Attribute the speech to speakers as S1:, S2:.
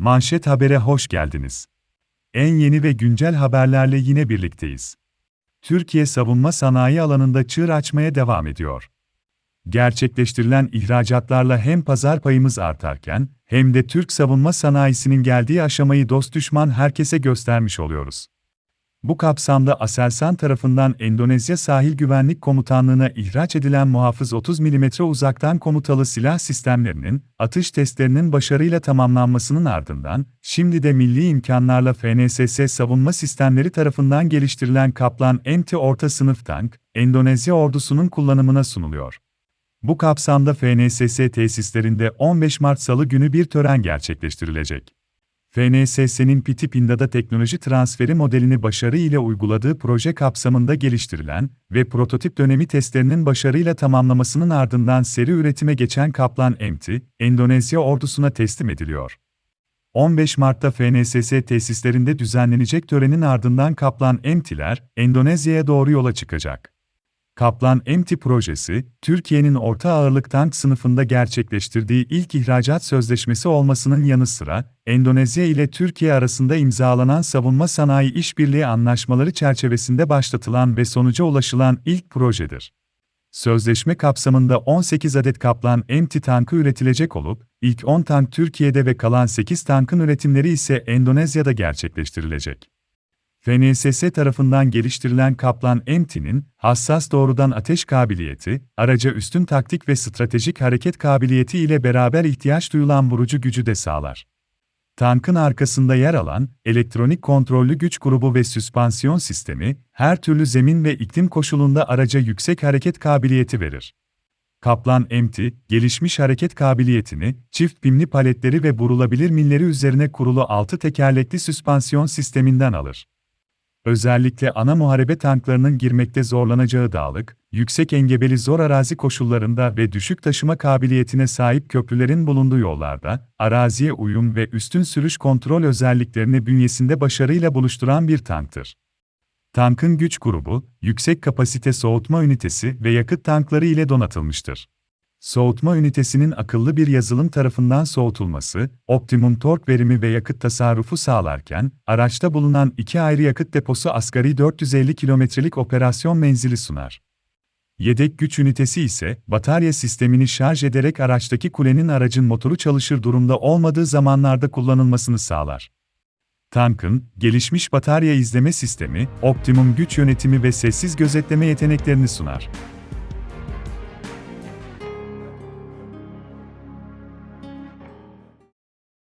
S1: Manşet Haber'e hoş geldiniz. En yeni ve güncel haberlerle yine birlikteyiz. Türkiye savunma sanayi alanında çığır açmaya devam ediyor. Gerçekleştirilen ihracatlarla hem pazar payımız artarken, hem de Türk savunma sanayisinin geldiği aşamayı dost düşman herkese göstermiş oluyoruz. Bu kapsamda Aselsan tarafından Endonezya Sahil Güvenlik Komutanlığı'na ihraç edilen muhafız 30 mm uzaktan komutalı silah sistemlerinin, atış testlerinin başarıyla tamamlanmasının ardından, şimdi de milli imkanlarla FNSS savunma sistemleri tarafından geliştirilen Kaplan MT orta sınıf tank, Endonezya ordusunun kullanımına sunuluyor. Bu kapsamda FNSS tesislerinde 15 Mart Salı günü bir tören gerçekleştirilecek. FNSS'nin Piti Pindada teknoloji transferi modelini başarı ile uyguladığı proje kapsamında geliştirilen ve prototip dönemi testlerinin başarıyla tamamlamasının ardından seri üretime geçen Kaplan MT, Endonezya ordusuna teslim ediliyor. 15 Mart'ta FNSS tesislerinde düzenlenecek törenin ardından Kaplan MT'ler Endonezya'ya doğru yola çıkacak. Kaplan MT projesi, Türkiye'nin orta ağırlık tank sınıfında gerçekleştirdiği ilk ihracat sözleşmesi olmasının yanı sıra, Endonezya ile Türkiye arasında imzalanan savunma sanayi işbirliği anlaşmaları çerçevesinde başlatılan ve sonuca ulaşılan ilk projedir. Sözleşme kapsamında 18 adet Kaplan MT tankı üretilecek olup, ilk 10 tank Türkiye'de ve kalan 8 tankın üretimleri ise Endonezya'da gerçekleştirilecek. FNSS tarafından geliştirilen Kaplan MT'nin hassas doğrudan ateş kabiliyeti, araca üstün taktik ve stratejik hareket kabiliyeti ile beraber ihtiyaç duyulan vurucu gücü de sağlar. Tankın arkasında yer alan elektronik kontrollü güç grubu ve süspansiyon sistemi, her türlü zemin ve iklim koşulunda araca yüksek hareket kabiliyeti verir. Kaplan MT, gelişmiş hareket kabiliyetini, çift pimli paletleri ve burulabilir milleri üzerine kurulu altı tekerlekli süspansiyon sisteminden alır. Özellikle ana muharebe tanklarının girmekte zorlanacağı dağlık, yüksek engebeli zor arazi koşullarında ve düşük taşıma kabiliyetine sahip köprülerin bulunduğu yollarda, araziye uyum ve üstün sürüş kontrol özelliklerini bünyesinde başarıyla buluşturan bir tanktır. Tankın güç grubu, yüksek kapasite soğutma ünitesi ve yakıt tankları ile donatılmıştır. Soğutma ünitesinin akıllı bir yazılım tarafından soğutulması, optimum tork verimi ve yakıt tasarrufu sağlarken, araçta bulunan iki ayrı yakıt deposu asgari 450 kilometrelik operasyon menzili sunar. Yedek güç ünitesi ise, batarya sistemini şarj ederek araçtaki kulenin aracın motoru çalışır durumda olmadığı zamanlarda kullanılmasını sağlar. Tankın, gelişmiş batarya izleme sistemi, optimum güç yönetimi ve sessiz gözetleme yeteneklerini sunar.